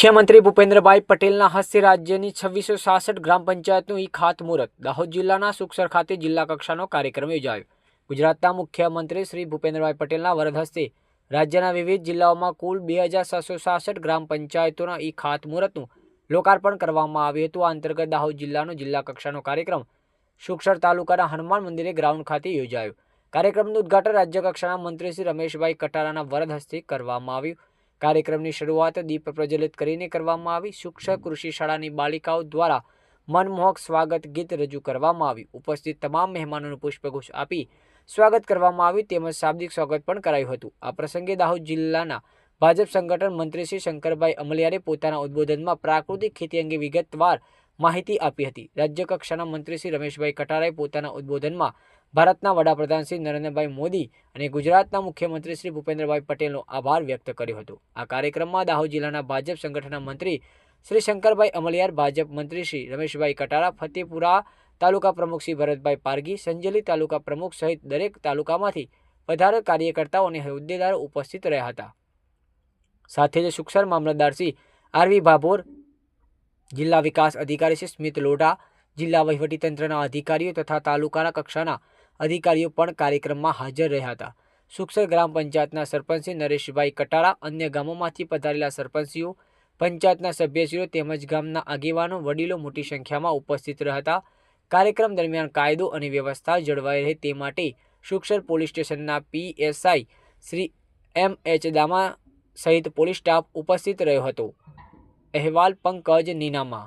મુખ્યમંત્રી ભૂપેન્દ્રભાઈ પટેલના હસ્તે રાજ્યની છવ્વીસો સાસઠ ગ્રામ પંચાયતનું ઈ ખાતમુહૂર્ત દાહોદ જિલ્લાના સુખસર ખાતે જિલ્લા કક્ષાનો કાર્યક્રમ યોજાયો. ગુજરાતના મુખ્યમંત્રી શ્રી ભૂપેન્દ્રભાઈ પટેલના વરદ હસ્તે રાજ્યના વિવિધ જિલ્લાઓમાં કુલ બે હજાર સાતસો સાસઠ ગ્રામ પંચાયતોના ઈ ખાતમુહૂર્તનું લોકાર્પણ કરવામાં આવ્યું હતું. આ અંતર્ગત દાહોદ જિલ્લાનો જિલ્લા કક્ષાનો કાર્યક્રમ સુખસર તાલુકાના હનુમાન મંદિરે ગ્રાઉન્ડ ખાતે યોજાયો. કાર્યક્રમનું ઉદઘાટન રાજ્ય કક્ષાના મંત્રી શ્રી રમેશભાઈ કટારાના વરદ હસ્તે કરવામાં આવ્યું. કાર્યક્રમની શરૂઆત દીપ પ્રજ્વલિત કરીને કરવામાં આવી. સૂક્ષ્મ કૃષિ શાળાની બાલિકાઓ દ્વારા મનમોહક સ્વાગત ગીત રજૂ કરવામાં આવ્યું. ઉપસ્થિત તમામ મહેમાનોનું પુષ્પગુચ્છ આપી સ્વાગત કરવામાં આવ્યું તેમજ શાબ્દિક સ્વાગત પણ કરાયું હતું. આ પ્રસંગે દાહોદ જિલ્લાના ભાજપ સંગઠન મંત્રી શ્રી શંકરભાઈ અમલિયારે પોતાના ઉદ્બોધનમાં પ્રાકૃતિક ખેતી અંગે વિગતવાર માહિતી આપી હતી. રાજ્ય કક્ષાના મંત્રી શ્રી રમેશભાઈ કટારાએ પોતાના ઉદ્બોધનમાં ભારતના વડાપ્રધાન શ્રી નરેન્દ્રભાઈ મોદી અને ગુજરાતના મુખ્યમંત્રી શ્રી ભૂપેન્દ્રભાઈ પટેલનો આભાર વ્યક્ત કર્યો હતો. આ કાર્યક્રમમાં દાહોદ જિલ્લાના ભાજપ સંગઠનના મંત્રી શ્રી શંકરભાઈ અમલિયાર, ભાજપ મંત્રી શ્રી રમેશભાઈ કટારા, ફતેપુરા તાલુકા પ્રમુખ શ્રી ભરતભાઈ પારગી સંજેલી તાલુકા પ્રમુખ સહિત દરેક તાલુકામાંથી વધારે કાર્યકર્તાઓ અને હોદ્દેદારો ઉપસ્થિત રહ્યા હતા. સાથે જ સુક્ષર મામલતદાર શ્રી આરવી ભાભોર જિલ્લા વિકાસ અધિકારી શ્રી સ્મિત લોઢા, જિલ્લા વહીવટીતંત્રના અધિકારીઓ તથા તાલુકાના કક્ષાના અધિકારીઓ પણ કાર્યક્રમમાં હાજર રહ્યા હતા. સુખસર ગ્રામ પંચાયતના સરપંચ નરેશભાઈ કટારા, અન્ય ગામોમાંથી પધારેલા સરપંચીઓ, પંચાયતના સભ્યશ્રીઓ તેમજ ગામના આગેવાનો, વડીલો મોટી સંખ્યામાં ઉપસ્થિત રહ્યા હતા. કાર્યક્રમ દરમિયાન કાયદો અને વ્યવસ્થા જળવાઈ રહે તે માટે સુખસર પોલીસ સ્ટેશનના PSI Shri M H Dama સહિત પોલીસ સ્ટાફ ઉપસ્થિત રહ્યો હતો. અહેવાલ પંકજ નીનામા.